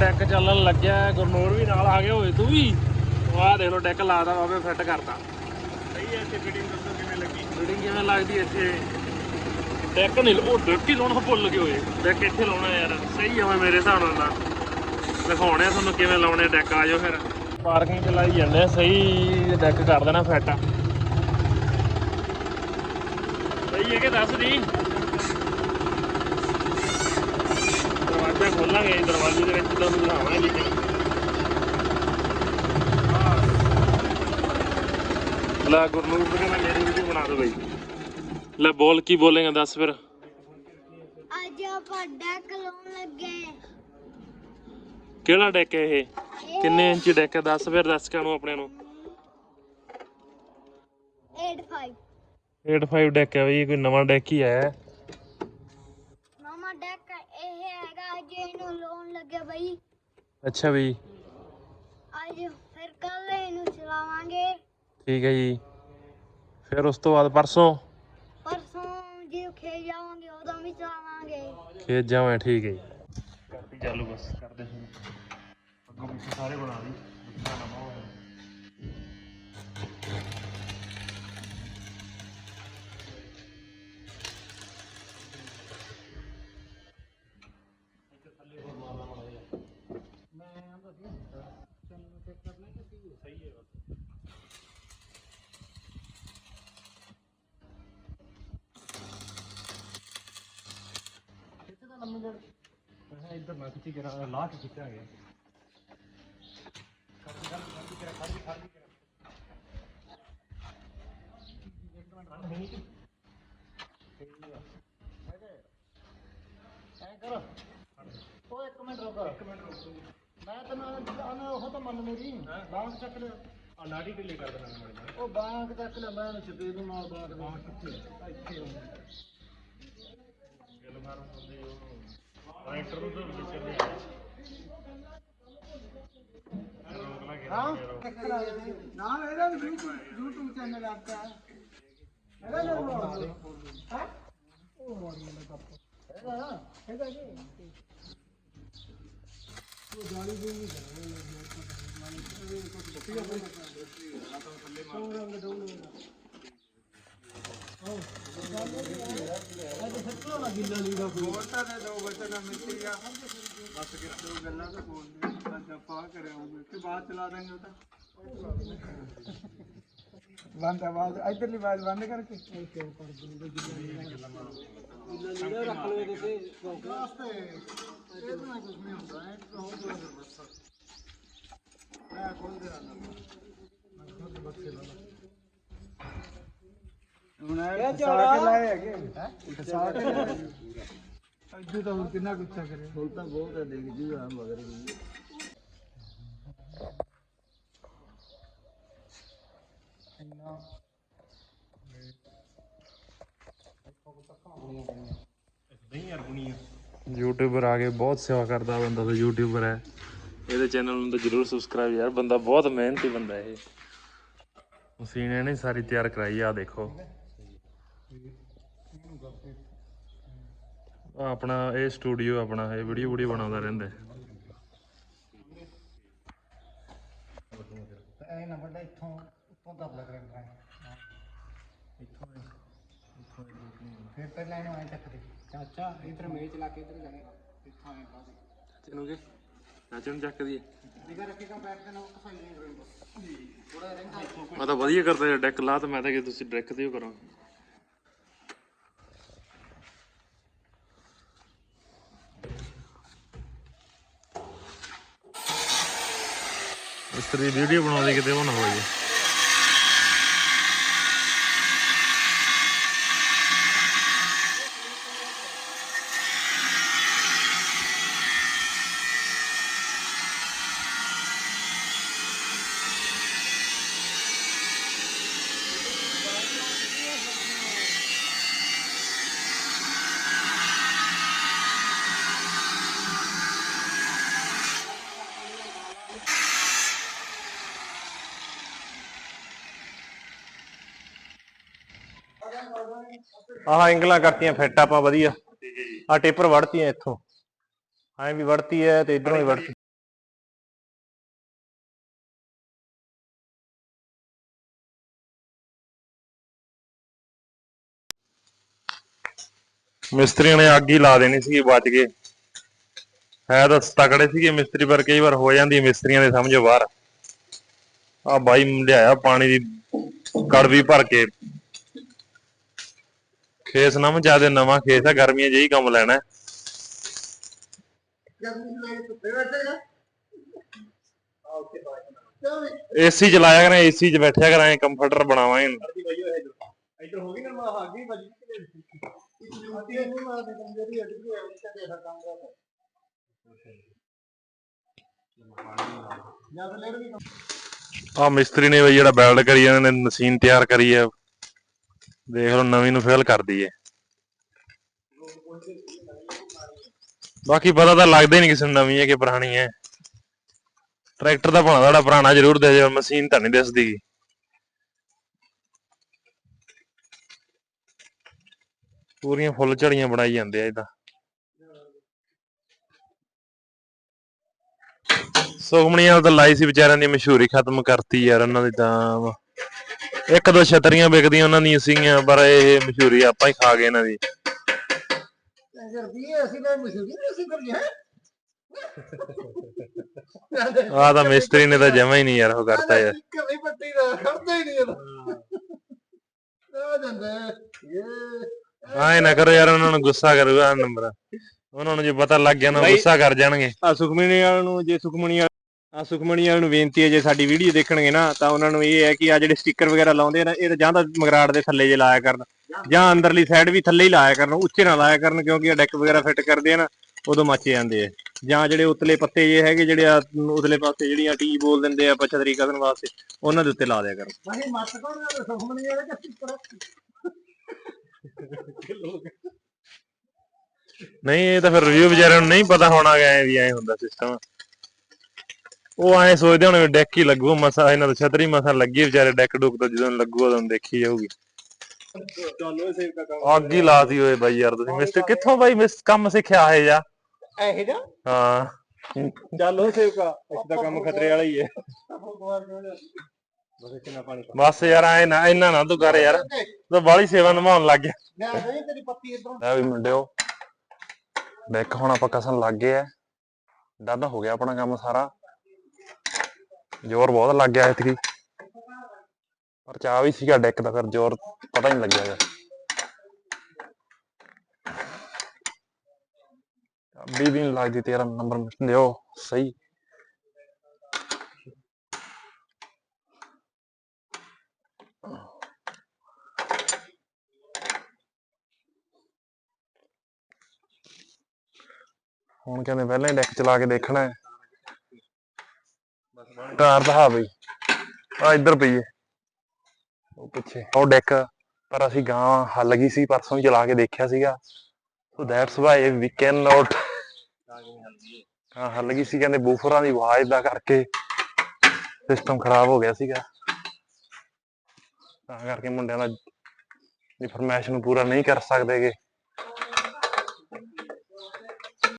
Deck ਚੱਲਣ ਲੱਗਿਆ ਗੁਰਨੂਰ ਵੀ ਨਾਲ ਆ ਗਿਆ ਹੋਏ ਤੂੰ ਵੀ? ਆਹ ਦੇਖ ਲਓ ਡੈਕ ਲਾਦਾ ਬਾਬੇ ਫਿੱਟ ਕਰਤਾ। ਸਹੀ ਹੈ ਇੱਥੇ ਫਿਟਿੰਗ ਦੱਸੋ ਕਿਵੇਂ ਲੱਗੀ? ਫਿਟਿੰਗ ਕਿਵੇਂ ਲੱਗਦੀ ਇੱਥੇ? ਡੈਕ ਨਹੀਂ ਉਹ ਡੈਕ ਹੀ ਲਾਉਣਾ ਭੁੱਲ ਗਏ ਹੋਏ। ਡੈਕ ਇੱਥੇ ਲਾਉਣਾ ਯਾਰ ਸਹੀ ਮੈਂ ਮੇਰੇ ਹਿਸਾਬ ਨਾਲ ਤਾਂ। ਦਿਖਾਉਣੇ ਆ ਤੁਹਾਨੂੰ ਕਿਵੇਂ ਲਾਉਣੇ ਡੈਕ ਆ ਜਾਓ ਫਿਰ। ਪਾਰਕਿੰਗ ਚ ਲਾਈ ਜਾਂਦੇ ਆ ਸਹੀ ਡੈਕ ਕਰ ਦੇਣਾ ਫਿੱਟ ਸਹੀ ਹੈ ਕਿ ਦੱਸ ਦੀ? ਦਰਵਾਜ਼ਾ ਖੋਲਾਂਗੇ ਦਰਵਾਜ਼ੇ ਦੇ ਵਿੱਚ ਤੁਹਾਨੂੰ ਦਿਖਾਵਾਂਗੇ ਲਿਖਿਆ ਲੈ ਗੁਰਨੂਰ ਵੀਰੇ ਮੈਂ ਮੇਰੀ ਵੀਡੀਓ ਬਣਾ ਦੋ ਬਈ। ਲੈ ਬੋਲ ਕੀ ਬੋਲੇਗਾ ਦੱਸ ਫਿਰ। ਅੱਜ ਆਪਾਂ ਡੈਕ ਲਾਉਣ ਲੱਗੇ। ਕਿਹੜਾ ਡੈਕ ਹੈ ਇਹ? ਕਿੰਨੇ ਇੰਚੀ ਡੈਕ ਹੈ? ਦੱਸ ਫਿਰ ਦਰਸ਼ਕਾਂ ਨੂੰ ਆਪਣੇ ਨੂੰ। 85 85 ਡੈਕ ਹੈ ਬਈ ਇਹ ਕੋਈ ਨਵਾਂ ਡੈਕ ਹੀ ਹੈ ਮਾਮਾ ਡੈਕ ਇਹ ਹੈਗਾ ਅੱਜ ਇਹਨੂੰ ਲਾਉਣ ਲੱਗੇ ਬਈ। ਅੱਛਾ ਬਈ। ਅੱਜ ਫਿਰ ਕੱਲ ਇਹਨੂੰ ਚਲਾਵਾਂਗੇ। ਠੀਕ ਹੈ ਜੀ। ਫਿਰ ਉਸ ਤੋਂ ਬਾਅਦ ਪਰਸੋਂ? ਪਰਸੋਂ ਜਦੋਂ ਖੇਤ ਜਾਵਾਂਗੇ ਉਦੋਂ ਵੀ ਚਲਾਵਾਂਗੇ। ਖੇਤ ਜਾਵਾਂ ਠੀਕ ਹੈ ਜੀ। ਕਰਦੀ ਚਾਲੂ ਬਸ ਕਰਦੇ ਅੱਗੋਂ ਪਿੱਛੇ ਸਾਰੇ ਬਣਾ ਲਈ। ਨਾ ਕਿਤੇ ਕਰਾ ਲਾ ਕੇ ਕਿੱਥੇ ਆ ਗਿਆ ਉਹ ਇੱਕ ਮਿੰਟ ਰੁਕ। ਇੱਕ ਮਿੰਟ ਰੁਕ ਮੈਂ ਤੈਨੂੰ ਆਨੇ ਉਹ ਤਾਂ ਮੰਨ ਮੇਰੀ। ਬਾਂਗ ਚੱਕ ਲੈ ਆ ਲਾੜੀ ਢਿੱਲੀ ਕਰ ਦੇਣਾ ਮਾੜੀ ਉਹ ਬਾਂਗ ਚੱਕ ਲੈ ਮੈਂ ਉਹਨੂੰ ਛੱਡੇ ਦੂੰ ਨਾਲ ਬਾਂਗ। ਬਾਂਗ ਕਿੱਥੇ ਇੱਥੇ। ਗੱਲ ਮਾਰਨ ਹੁੰਦੇ ਉਹ ਰਾਈਟਰ ਨੂੰ ਤਾਂ ਵਿੱਚ ਦੇ ਰੋਕ ਲਾ ਕੇ ਹਾਂ ਚੱਕਰ ਆ ਗਏ ਨਾਲ ਇਹਦਾ ਵੀ YouTube YouTube ਚੈਨਲ ਆਪਦਾ ਹੈ ਇਹਦਾ ਨਾਮ ਹਾਂ ਉਹ ਮਾਰੀ ਨਾ ਕੱਪ ਹੈਗਾ ਨਾ ਹੈਗਾ ਜੀ ਉਹ ਜਾਲੀ ਵੀ ਨਹੀਂ ਵੋਟਾਂ ਦੇ ਦੋ ਬਚਨ ਮਿੱਟੀ ਆ। ਬਸ ਕਿ ਦੋ ਗੱਲਾਂ ਤਾਂ ਬੋਲ ਦੇ ਅੱਜ ਆਪਾਂ ਆਹ ਕਰਿਆ ਹੋਊਗਾ ਕਿ ਬਾਅਦ ਚਲਾ ਦਾਂਗੇ ਉਹ ਤਾਂ। ਬੰਦ ਆਵਾਜ਼ ਇਧਰਲੀ ਆਵਾਜ਼ ਬੰਦ ਕਰਕੇ। ਰੱਖ ਲਓ ਤੁਸੀਂ ਵਾਸਤੇ ਇਹ ਤਾਂ ਕੁਝ ਨਹੀਂ ਹੁੰਦਾ ਹੈ ਤਾਂ ਕੋਈ ਬਸ ਮੈਂ ਖੋਲ ਦੇ ਰਹਾ ਮੈਂ ਖੁਦ ਬੱਚੇ ਲਾ ਹੁਣ ਇਹ ਲਾਏ ਅੱਜੂ ਤਾਂ ਹੁਣ ਕਿੰਨਾ ਗੁੱਸਾ ਕਰੇ ਹੁਣ ਤਾਂ ਬਹੁਤ ਹੈ ਦੇਖ ਜੀ ਆ ਮਗਰ ਯੂਟਿਊਬਰ ਆ ਕੇ ਬਹੁਤ ਸੇਵਾ ਕਰਦਾ ਬੰਦਾ ਤਾਂ ਯੂਟਿਊਬਰ ਹੈ। ਇਹਦੇ ਚੈਨਲ ਨੂੰ ਤਾਂ ਜਰੂਰ ਸਬਸਕ੍ਰਾਈਬ ਯਾਰ ਬੰਦਾ ਬਹੁਤ ਮਿਹਨਤੀ ਬੰਦਾ ਇਹ। ਮਸ਼ੀਨ ਇਹਨੇ ਸਾਰੀ ਤਿਆਰ ਕਰਾਈ ਆ ਦੇਖੋ। ਆਹ ਆਪਣਾ ਇਹ ਸਟੂਡੀਓ ਆਪਣਾ ਇਹ ਵੀਡੀਓ ਵੀਡੀਓ ਬਣਾਉਂਦਾ ਰਹਿੰਦਾ ਹੈ। ਇਹ ਨਾ ਵੱਡਾ ਇੱਥੋਂ ਉੱਤੋਂ ਦਬ ਲੱਗ ਰਿਹਾ ਹੈ ਫਿਰ ਪਹਿਲਾਂ ਇਹਨੂੰ ਐਂ ਚੱਕ ਦੇ। ਚਾਚਾ ਇਧਰ ਮੇਚ ਲਾ ਕੇ ਇਧਰ ਜਾਣੇ। ਇੱਥੋਂ ਐਂ ਪਾ ਦੇ। ਚਾਚੇ ਨੂੰ ਕਿ? ਚਾਚੇ ਨੂੰ ਚੱਕ ਦਈਏ ਨਿਗਾ ਰੱਖੇਗਾ ਬੈਠ ਦੇ ਨਾਲ ਕਸਾਈ ਨਹੀਂ ਥੋੜਾ ਰਹਿੰਦਾ ਇੱਥੋਂ ਮੈਂ ਤਾਂ ਵਧੀਆ ਕਰਦਾ ਡੈਕ ਲਾ ਤਾਂ ਮੈਂ ਤਾਂ ਕਿ ਤੁਸੀਂ ਡੈਕ ਤੇ ਹੀ ਕਰੋ। ਇਸ ਤਰ੍ਹਾਂ ਦੀ ਵੀਡੀਓ ਬਣਾਉਂਦੇ ਕਿਤੇ ਉਹ ਨਾ ਹੋ ਜੇ ਆਹ ਐਂਗਲਾਂ ਕਰਤੀਆਂ ਫਿੱਟ ਆਪਾਂ ਵਧੀਆ। ਠੀਕ ਆ ਟੇਪਰ ਵੜਤੀਆਂ ਇੱਥੋਂ। ਐਂ ਵੀ ਵੜਤੀ ਹੈ ਤੇ ਇਧਰੋਂ ਵੀ ਵੜਤੀ। ਮਿਸਤਰੀਆਂ ਨੇ ਅੱਗ ਹੀ ਲਾ ਦੇਣੀ ਸੀ, ਬਚ ਗਏ। ਹੈ ਤਾਂ ਤਕੜੇ ਸੀਗੇ ਮਿਸਤਰੀ, ਪਰ ਕਈ ਵਾਰ ਹੋ ਜਾਂਦੀ ਮਿਸਤਰੀਆਂ ਦੇ ਸਮਝੋ ਬਾਹਰ। ਆ ਬਾਈ ਲਿਆਇਆ ਪਾਣੀ ਦੀ ਕੜਵੀ ਭਰ ਕੇ। ਖੇਸ ਨਮ ਜਿਆਦੇ ਨਵਾਂ ਖੇਸ ਆ, ਗਰਮੀਆਂ ਜਿਹੀ ਕੰਮ ਲੈਣਾ ਹੈ। ਏਸੀ ਚਲਾਇਆ ਕਰਾਂ ਏਸੀ 'ਚ ਬੈਠਿਆ ਕਰਾਂ ਕੰਫਰਟਰ ਬਣਾਵਾਂ ਇਹਨੂੰ ਆ ਮਿਸਤਰੀ ਨੇ ਬਈ ਜਿਹੜਾ ਬੈਲਡ ਕਰੀ ਜਾਂਦੇ ਨੇ ਮਸ਼ੀਨ ਤਿਆਰ ਕਰੀ ਹੈ ਦੇਖ ਲਓ, ਨਵੀਂ ਨੂੰ ਫੇਲ ਕਰਦੀ ਹੈ ਬਾਕੀ ਪਤਾ ਤਾਂ ਲੱਗਦਾ ਹੀ ਨਹੀਂ ਕਿਸੇ ਨੂੰ ਨਵੀਂ ਹੈ ਕਿ ਪੁਰਾਣੀ ਹੈ। ਟਰੈਕਟਰ ਤਾਂ ਭਾਣਾ ਸਾਡਾ ਪੁਰਾਣਾ ਜ਼ਰੂਰ ਦੇ ਜਾ ਮਸ਼ੀਨ ਤਾਂ ਨਹੀਂ ਦਿਸਦੀ। ਪੂਰੀਆਂ ਫੁੱਲ ਝੜੀਆਂ ਬਣਾਈ ਜਾਂਦੇ ਆ ਇਹਦਾ ਸੁਖਮਣੀ ਤਾਂ ਲਾਈ ਸੀ ਵਿਚਾਰਿਆਂ ਦੀ ਮਸ਼ਹੂਰੀ ਖਤਮ ਕਰਤੀ ਯਾਰ, ਉਹਨਾਂ ਦੀ ਤਾਂ। ਇੱਕ ਦੋ ਛਤਰੀਆਂ ਵਿਕਦੀਆਂ ਉਹਨਾਂ ਦੀਆਂ ਸੀਗੀਆਂ ਪਰ ਇਹ ਮਸ਼ਹੂਰੀ ਆਪਾਂ ਹੀ ਖਾ ਗਏ ਇਹਨਾਂ ਦੀ। ਕਰਦੀ ਹੈ ਅਸੀਂ ਤਾਂ ਮਸ਼ਹੂਰੀ ਨਹੀਂ ਅਸੀਂ ਕਰੀ ਹੈ? ਆਹ ਤਾਂ ਮਿਸਤਰੀ ਨੇ ਤਾਂ ਜਮਾ ਹੀ ਨਹੀਂ ਯਾਰ ਉਹ ਕਰਤਾ ਯਾਰ। ਕਵੀ ਪੱਟੀ ਦਾ ਖੜਦਾ ਹੀ ਨਹੀਂ ਇਹਦਾ। ਆ ਜਾਂਦਾ। ਇਹ। ਆਏ ਨਾ ਕਰੋ ਯਾਰ ਉਹਨਾਂ ਨੂੰ ਗੁੱਸਾ ਕਰੂਗਾ ਨੰਬਰ। ਉਹਨਾਂ ਨੂੰ ਜੇ ਪਤਾ ਲੱਗ ਗਿਆ ਨਾ ਗੁੱਸਾ ਕਰ ਜਾਣਗੇ। ਆ ਸੁਖਮਣੀ ਵਾਲ ਨੂੰ ਜੇ ਸੁਖਮਣੀ ਆ ਸੁਖਮਣੀ ਵਾਲ ਨੂੰ ਬੇਨਤੀ ਹੈ ਜੇ ਸਾਡੀ ਵੀਡੀਓ ਦੇਖਣਗੇ ਨਾ ਤਾਂ ਉਹਨਾਂ ਨੂੰ ਇਹ ਹੈ ਕਿ ਆ ਜਿਹੜੇ ਸਟicker ਵਗੈਰਾ ਲਾਉਂਦੇ ਆ ਨਾ ਇਹ ਤਾਂ ਜਾਂ ਤਾਂ ਮਗਰਾੜ ਦੇ ਥੱਲੇ ਜੇ ਲਾਇਆ ਕਰਨ ਜਾਂ ਅੰਦਰਲੀ ਸਾਈਡ ਵੀ ਥੱਲੇ ਹੀ ਲਾਇਆ ਕਰਨ ਉੱਚੇ ਨਾ ਲਾਇਆ ਕਰਨ ਕਿਉਂਕਿ ਇਹ ਡੈਕ ਵਗੈਰਾ ਫਿੱਟ ਕਰਦੇ ਆ ਨਾ ਉਦੋਂ ਮੱਚ ਜਾਂਦੇ ਆ। ਜਾਂ ਜਿਹੜੇ ਉਤਲੇ ਪੱਤੇ ਜੇ ਹੈਗੇ ਜਿਹੜੇ ਆ ਉਤਲੇ ਪਾਸੇ ਜਿਹੜੀਆਂ ਟੀ ਬੋਲ ਦਿੰਦੇ ਆ ਪਛਤਰੀ ਕਰਨ ਵਾਸਤੇ ਉਹਨਾਂ ਦੇ ਉੱਤੇ ਲਾ ਦਿਆ ਕਰਨ ਨਹੀਂ ਮੱਤ ਕੋਣ ਨਾ ਸੁਖਮਣੀ ਵਾਲੇ ਕਿ ਕਿਸ ਨਹੀਂ ਇਹ ਤਾਂ ਫਿਰ ਰਿਵਿਊ ਵਿਚਾਰਿਆਂ ਨੂੰ ਨਹੀਂ ਪਤਾ ਹੋਣਾ ਕਿ ਐ ਵੀ ਐ ਹੁੰਦਾ ਸਿਸਟਮ ਉਹ ਐ ਸੋਚਦੇ ਹੋਣੇ ਡੈਕ ਹੀ ਲੱਗੂ ਮਸਾ ਇਹਨਾਂ ਦਾ ਛਤਰੀ ਮਸਾ ਲੱਗੀ ਵਿਚਾਰੇ ਡੈਕ ਡੁੱਕ ਤੋਂ ਜਦੋਂ ਲੱਗੂ ਉਦੋਂ ਦੇਖੀ ਜਾਊਗੀ। ਚਲੋ ਸੇਵ ਦਾ ਕੰਮ ਅੱਗ ਹੀ ਲਾਤੀ ਓਏ ਬਾਈ ਯਾਰ ਤੁਸੀਂ ਮਿਸਟਰ ਕਿੱਥੋਂ ਬਾਈ ਮਿਸ ਕੰਮ ਸਿੱਖਿਆ ਹੈ ਜਾ ਇਹ ਜਾ ਹਾਂ। ਚਲੋ ਸੇਵਕਾ ਇਸ ਦਾ ਕੰਮ ਖਤਰੇ ਵਾਲਾ ਹੀ ਹੈ ਬਸ ਯਾਰ ਐ ਨਾ ਇੰਨਾ ਨਾ ਤੂੰ ਕਰ ਯਾਰ। ਤੂੰ ਬਾਲੀ ਸੇਵਾ ਨਿਭਾਉਣ ਲੱਗ ਗਿਆ। ਮੈਂ ਨਹੀਂ ਤੇਰੀ ਪੱਤੀ ਇਧਰੋਂ। ਲੈ ਵੀ ਮੁੰਡਿਓ ਡੈਕ ਹੁਣ ਆਪਾਂ ਕਸਣ ਲੱਗ ਗਏ ਐ ਡਨ ਹੋ ਗਿਆ ਆਪਣਾ ਕੰਮ ਸਾਰਾ। ਜ਼ੋਰ ਬਹੁਤ ਲੱਗ ਗਿਆ ਇਤਕੀ ਪਰ ਚਾਹ ਵੀ ਸੀਗਾ ਡੈਕ ਦਾ, ਫਿਰ ਜ਼ੋਰ ਪਤਾ ਹੀ ਨਹੀਂ ਲੱਗਿਆ ਯਾਰ ਵੀ ਵੀ ਨਹੀਂ ਲੱਗਦੀ ਤੇਰਾ ਨੰਬਰ ਦਿਓ, ਸਹੀ। ਹੁਣ ਕਹਿੰਦੇ ਪਹਿਲਾਂ ਹੀ ਡੈਕ ਚਲਾ ਕੇ ਦੇਖਣਾ ਹੈ। ਟਾਰ ਤਾਂ ਬਈ। ਆ ਇੱਧਰ ਪਈ ਹੈ ਉਹ ਪਿੱਛੇ। ਉਹ ਡੈਕ, ਪਰ ਅਸੀਂ ਗਾਂ ਹੱਲ ਗਈ ਸੀ, ਪਰਸੋਂ ਹੀ ਚਲਾ ਕੇ ਦੇਖਿਆ ਸੀਗਾ। So that's why we can not ਹਾਂ ਹੱਲ ਗਈ ਸੀ। ਕਹਿੰਦੇ ਬੂਫਰਾਂ ਦੀ ਆਵਾਜ਼ ਦਾ ਕਰਕੇ ਸਿਸਟਮ ਖਰਾਬ ਹੋ ਗਿਆ ਸੀਗਾ। ਤਾਂ ਕਰਕੇ ਮੁੰਡਿਆਂ ਦਾ ਇਨਫੋਰਮੇਸ਼ਨ ਪੂਰਾ ਨਹੀਂ ਕਰ ਸਕਦੇਗੇ